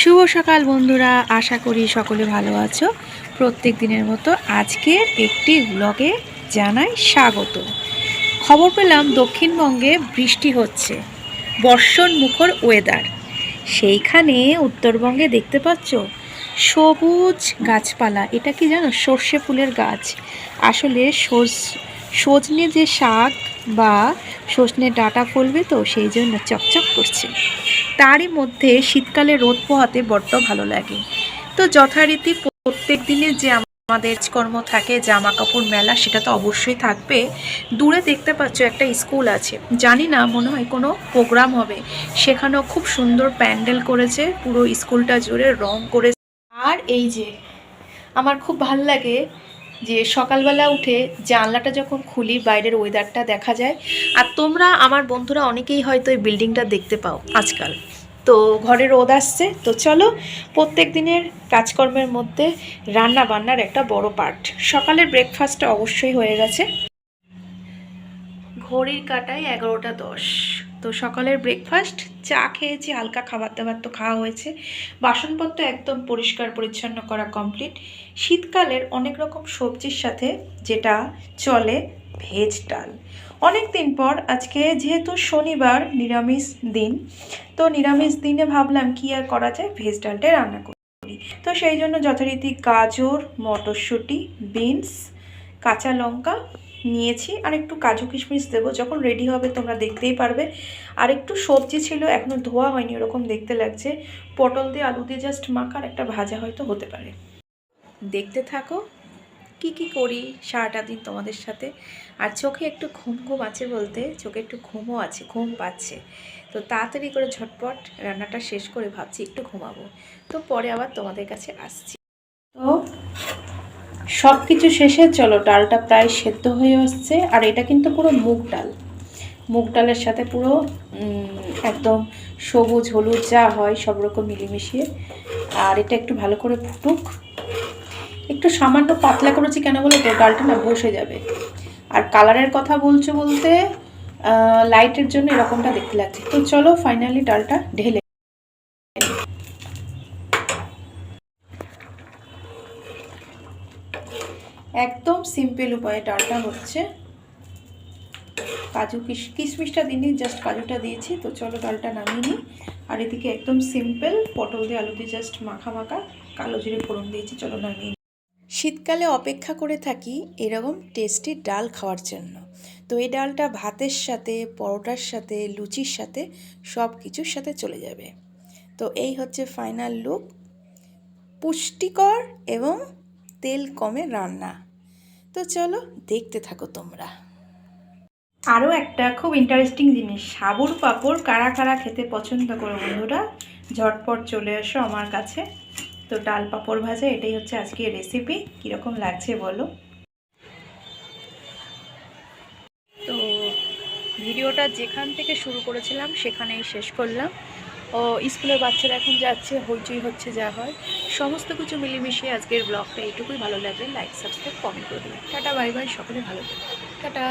শুভ সকাল বন্ধুরা, আশা করি সকলে ভালো আছো। প্রত্যেক দিনের মতো আজকের একটি ব্লগে জানাই স্বাগত। খবর পেলাম দক্ষিণবঙ্গে বৃষ্টি হচ্ছে, বর্ষণ মুখর ওয়েদার সেইখানে উত্তরবঙ্গে দেখতে পাচ্ছ, সবুজ গাছপালা, এটা কি জানো, সর্ষে ফুলের গাছ। আসলে সজ সজনে যে শাক বা সজনে ডাটা ফলবে তো, সেই জন্য চকচক করছে। তারই মধ্যে শীতকালে রোদ পোহাতে বড্ড ভালো লাগে। তো যথারীতি প্রত্যেক দিনের যে আমাদের কর্ম থাকে জামা কাপড় মেলা, সেটা তো অবশ্যই থাকবে। দূরে দেখতে পাচ্ছ একটা স্কুল আছে। জানি না, মনে হয় কোনো প্রোগ্রাম হবে। সেখানেও খুব সুন্দর প্যান্ডেল করেছে, পুরো স্কুলটা জুড়ে রং করেছে। আর এই যে, আমার খুব ভালো লাগে যে সকালবেলা উঠে জানলাটা যখন খুলি, বাইরের ওয়েদারটা দেখা যায়। আর তোমরা আমার বন্ধুরা অনেকেই হয়তো এই বিল্ডিংটা দেখতে পাও আজকাল। তো ঘরে রোদ আসছে, তো চলো প্রত্যেক দিনের কাজকর্মের মধ্যে রান্না বান্নার একটা বড় পার্ট সকালের ব্রেকফাস্টটা অবশ্যই হয়ে গেছে। ঘড়ির কাটায় এগারোটা দশ। তো সকালের ব্রেকফাস্ট চা খেয়েছি হালকা খাবার দাবার তো খাওয়া হয়েছে, বাসনপত্র একদম পরিষ্কার পরিচ্ছন্ন করা কমপ্লিট শীতকালের অনেক রকম সবজির সাথে যেটা চলে ভেজ ডাল। অনেক দিন পর, আজকে যেহেতু শনিবার নিরামিষ দিন, তো নিরামিষ দিনে ভাবলাম কি আর করা যায়, ভেজ ডালটা রান্না করি। তো সেই জন্য যথারীতি গাজর, মটরশুঁটি, বিনস, কাঁচা লঙ্কা নিয়েছি। আর একটু কাজু কিশমিশ দেবো। যখন রেডি হবে তোমরা দেখতেই পারবে। আর একটু সবজি ছিল এখনও ধোয়া হয়নি, ওরকম দেখতে লাগছে। পটল দিয়ে আলু দিয়ে জাস্ট মাখার একটা ভাজা হয়তো হতে পারে। দেখতে থাকো, কি কি করি সারাটা দিন তোমাদের সাথে। আর চোখে একটু ঘুম ঘুম আছে বলতে, চোখে একটু ঘুমও আছে, ঘুম পাচ্ছে। তো তাড়াতাড়ি করে ঝটপট রান্নাটা শেষ করে ভাবছি একটু ঘুমাবো। তো পরে আবার তোমাদের কাছে আসছি। তো সব কিছু শেষে চলো, ডালটা প্রায় সেদ্ধ হয়ে আসছে, আর এটা কিন্তু পুরো মুগ ডাল। মুগ ডালের সাথে পুরো একদম সবুজ, হলুদ যা হয়, সব রকম মিলিমিশিয়ে। আর এটা একটু ভালো করে ফুটুক। একটু সামান্য পাতলা করেছি কেন বলো তো? ডালটা না বসে যাবে। আর কালারের কথা বলছো বলতে লাইটের জন্য এরকমটা দেখতে লাগছে। তো চলো ফাইনালি ডালটা ঢেলে একদম সিম্পল উপায়ে ডালটা হচ্ছে। কাজু কিশ, কিশমিশটা দিনই জাস্ট কাজুটা দিয়েছি। তো চলো ডালটা নামিয়ে নিই। আর এদিকে একদম সিম্পল পটল দিয়ে আলু দিয়ে জাস্ট মাখা মাখা কালো জিরে ফোড়ন দিয়েছি, চলো নামিয়ে। শীতকালে অপেক্ষা করে থাকি এরকম টেস্টি ডাল খাওয়ার জন্য। তো এই ডালটা ভাতের সাথে, পরোটার সাথে, লুচির সাথে সব কিছুর সাথে চলে যাবে। তো এই হচ্ছে ফাইনাল লুক পুষ্টিকর এবং তেল কমে রান্না। তো চলো দেখতে থাকো তোমরা। আরও একটা খুব ইন্টারেস্টিং জিনিস সাবুর পাঁপড় কারা কারা খেতে পছন্দ করো বন্ধুরা? ঝটপট চলে এসো আমার কাছে। তো ডাল পাঁপড় ভাজা এটাই হচ্ছে আজকের রেসিপি কীরকম লাগছে বলো? তো ভিডিওটা যেখান থেকে শুরু করেছিলাম সেখানেই শেষ করলাম। ও স্কুলের বাচ্চারা এখন যাচ্ছে, হইচই হচ্ছে, যা হয়। সমস্ত কিছু মিলেমিশে আজকের ব্লগটা এইটুকুই। ভালো লাগবে লাইক সাবস্ক্রাইব কমেন্ট করে দেবেন। টাটা বাই বাই সকলে ভালো থাকবেন। টাটা।